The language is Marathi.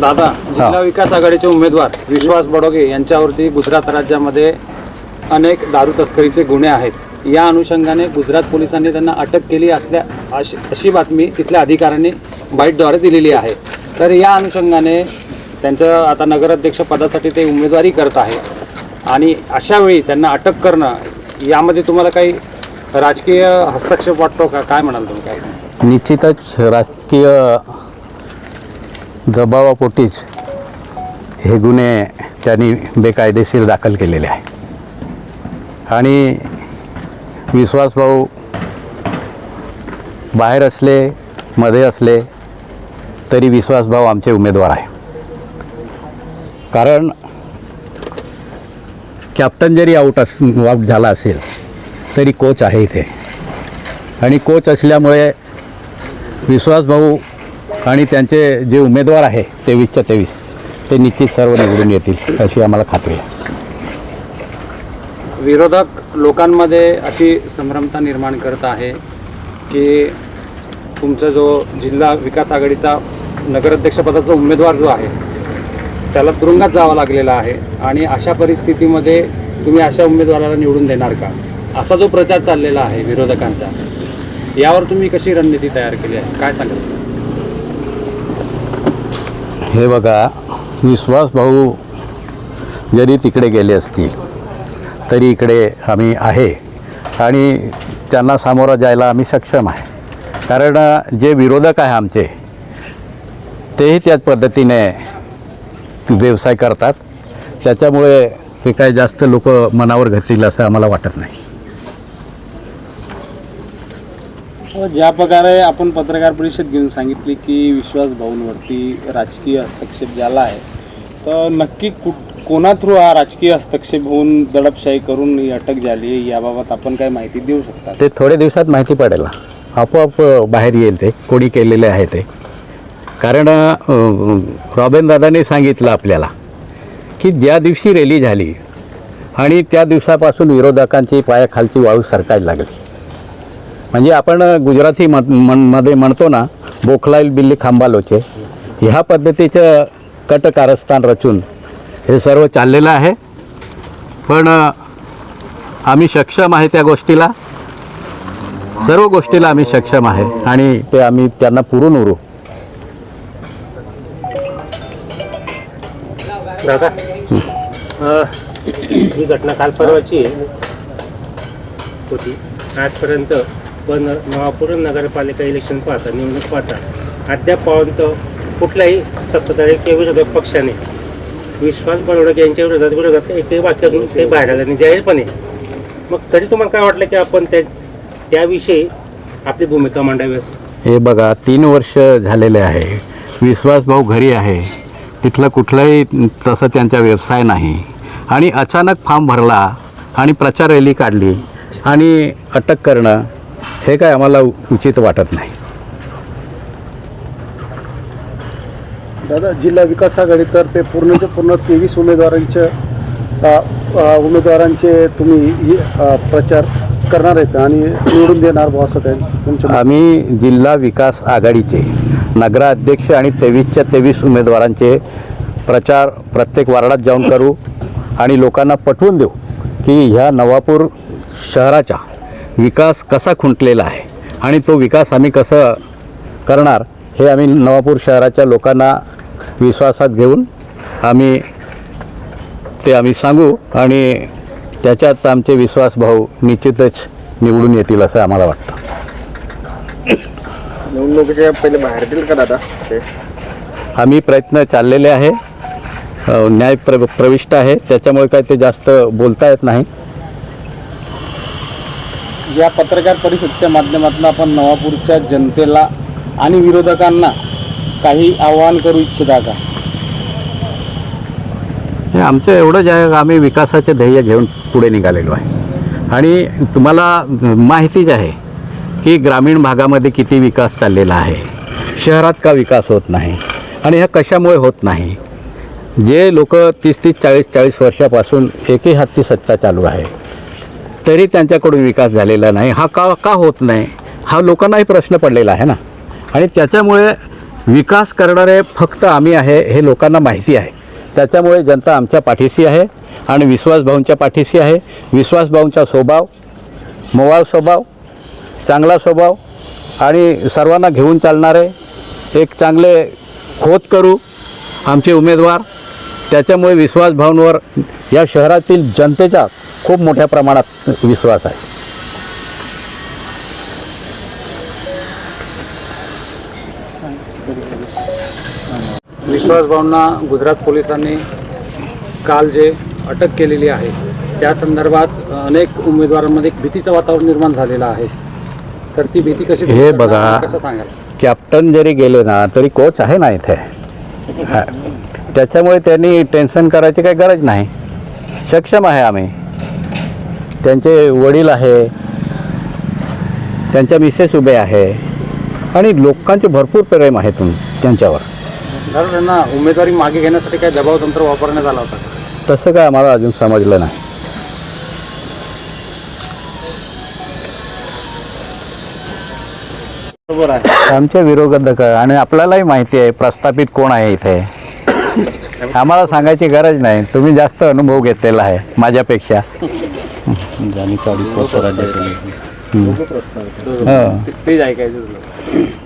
दादा जिल्हा विकास आघाडीचे उमेदवार विश्वास बडोगे यांच्यावरती गुजरात राज्यामध्ये अनेक दारू तस्करीचे गुन्हे आहेत. या अनुषंगाने गुजरात पोलिसांनी त्यांना अटक केली असल्या अशी अशी बातमी तिथल्या अधिकाऱ्यांनी बाईटद्वारे दिलेली आहे. तर या अनुषंगाने त्यांच्या आता नगराध्यक्ष पदासाठी ते उमेदवारी करत आहे. आणि अशा वेळी त्यांना अटक करणं यामध्ये तुम्हाला काही राजकीय हस्तक्षेप वाटतो का? काय म्हणाल तुम्ही? काय? निश्चितच राजकीय दबावापोटीच हे गुन्हे त्यांनी बेकायदेशीर दाखल केलेले आहे. आणि विश्वासभाऊ बाहेर असले मध्ये असले तरी विश्वासभाऊ आमचे उमेदवार आहे. कारण कॅप्टन जरी आऊट अस आऊट झाला असेल तरी कोच आहे इथे. आणि कोच असल्यामुळे विश्वासभाऊ आणि त्यांचे जे उमेदवार आहे तेवीसच्या तेवीस ते निश्चित सर्व निवडून येतील अशी आम्हाला खात्री आहे. विरोधक लोकांमध्ये अशी संभ्रमता निर्माण करत आहे की तुमचा जो जिल्हा विकास आघाडीचा नगराध्यक्षपदाचा उमेदवार जो आहे त्याला तुरुंगात जावं लागलेला आहे आणि अशा परिस्थितीमध्ये तुम्ही अशा उमेदवाराला निवडून देणार का? असा जो प्रचार चाललेला आहे विरोधकांचा यावर तुम्ही कशी रणनीती तयार केली आहे? काय सांगाल? हे बघा विश्वासभाऊ जरी तिकडे गेले असतील तरी इकडे आम्ही आहे. आणि त्यांना सामोरं जायला आम्ही सक्षम आहे. कारण जे विरोधक आहे आमचे तेही त्याच पद्धतीने व्यवसाय करतात. त्याच्यामुळे ते काय जास्त लोक मनावर घेतील असं आम्हाला वाटत नाही आता ज्या प्रकारे आपण पत्रकार परिषद घेऊन सांगितली की विश्वास भाऊंवरती राजकीय हस्तक्षेप झाला आहे तर नक्की कुठ कोणा थ्रू हा राजकीय हस्तक्षेप होऊन दडपशाही करून ही अटक झाली याबाबत आपण काय माहिती देऊ शकता? ते थोड्या दिवसात माहिती पडेल. आपोआप बाहेर येईल ते कोणी केलेले आहे ते. कारण रॉबेन रॉबिन दादाने सांगितलं आपल्याला की ज्या दिवशी रॅली झाली आणि त्या दिवसापासून विरोधकांची पायाखालची वाळू सरकायला लागली. म्हणजे आपण गुजराती मध्ये म्हणतो ना बोखलाईल बिल्ली खांबालोचे. ह्या पद्धतीचं कट कारस्थान रचून हे सर्व चाललेलं आहे. पण आम्ही सक्षम आहे त्या गोष्टीला. सर्व गोष्टीला आम्ही सक्षम आहे आणि ते आम्ही त्यांना पुरून उरू. दादा ही घटना काल परवाची होती. आजपर्यंत पण महापौर नगरपालिका इलेक्शन पाहता निवडणूक पाहता. अद्यापर्यंत कुठल्याही सत्ताधारी किंवा विरोधक पक्षाने विश्वास बरोडक यांच्या विरोधात विरोधात एकही वाक्य ते बाहेर आलं नाही जाहीरपणे. मग तरी तुम्हाला काय वाटलं की आपण त्या त्याविषयी आपली भूमिका मांडावी असं? हे बघा तीन वर्ष झालेले आहे. विश्वासभाऊ घरी आहे. तिथला कुठलाही तसं त्यांचा व्यवसाय नाही. आणि अचानक फॉर्म भरला आणि प्रचार रॅली काढली आणि अटक करणं हे काय आम्हाला उचित वाटत नाही. दादा जिल्हा विकास आघाडीतर्फे पूर्णचे पूर्ण तेवीस उमेदवारांचे अ, अ, उमेदवारांचे तुम्ही प्रचार करणार आहेत आणि निवडून देणार तुमच्या आम्ही जिल्हा विकास आघाडीचे नगराध्यक्ष आणि तेवीसच्या तेवीस उमेदवारांचे प्रचार प्रत्येक वार्डात जाऊन करू आणि लोकांना पटवून देऊ की ह्या नवापूर शहराचा विकास कसा खुंटलेला आहे आणि तो विकास आम्ही कसं करणार हे आम्ही नवापूर शहराच्या लोकांना विश्वासात घेऊन आम्ही ते आम्ही सांगू आणि त्याच्यात आमचे विश्वासभाऊ निश्चितच निवडून येतील असं आम्हाला वाटतं. निवडणुकीच्या पहिले बाहेर येतील का दादा? आम्ही प्रयत्न चाललेले आहे. न्याय प्र प्रविष्ट आहे. त्याच्यामुळे काय ते जास्त बोलता येत नाही. या पत्रकार परिषदच्या माध्यमातून आपण नवापूरच्या जनतेला आणि विरोधकांना काही आवाहन करू इच्छिता का? हे आमचं एवढंच आहे का आम्ही विकासाचे ध्येय घेऊन पुढे निघालेलो आहे. आणि तुम्हाला माहितीच आहे की ग्रामीण भागामध्ये किती विकास चाललेला आहे. शहरात का विकास होत नाही? आणि ह्या कशामुळे होत नाही? जे लोक तीस तीस चाळीस चाळीस वर्षापासून एकही हाती सत्ता चालू आहे. तरी त्यांच्याकडून विकास झालेला नाही. हा का का होत नाही? हा लोकांनाही प्रश्न पडलेला आहे ना. आणि त्याच्यामुळे विकास करणारे फक्त आम्ही आहे हे लोकांना माहिती आहे. त्याच्यामुळे जनता आमच्या पाठीशी आहे आणि विश्वासभाऊंच्या पाठीशी आहे. विश्वासभाऊंचा स्वभाव मोवाळ स्वभाव चांगला स्वभाव आणि सर्वांना घेऊन चालणारे एक चांगले खोत करू आमचे उमेदवार. त्याच्यामुळे विश्वासभाऊंवर या शहरातील जनतेचा खूप मोठ्या प्रमाणात विश्वास आहे. विश्वास भावना गुजरात पोलिसांनी काल जे अटक केलेली आहे त्या संदर्भात अनेक उमेदवारांमध्ये एक भीतीचं वातावरण निर्माण झालेलं आहे. तर ती भीती कशी हे बघा. कसं सांगाल? कॅप्टन जरी गेले ना तरी कोच आहे ना इथे. हा. त्याच्यामुळे त्यांनी टेन्शन करायची काही गरज नाही. सक्षम आहे आम्ही. त्यांचे वडील आहे त्यांच्या मिसेस उभे आहे आणि लोकांचे भरपूर प्रेम आहे तुम त्यांच्यावर. दादा त्यांना उमेदवारी मागे घेण्यासाठी काही दबाव तंत्र वापरण्यात आला होता? तसं काय आम्हाला अजून समजलं नाही. बरोबर आहे. आमचे विरोधक आणि आपल्यालाही माहिती आहे प्रस्थापित कोण आहे इथे? आम्हाला सांगायची गरज नाही. तुम्ही जास्त अनुभव घेतलेला आहे माझ्यापेक्षा. दोघं प्रस्ताव आहेत. हं. ते- तेच ऐकायचं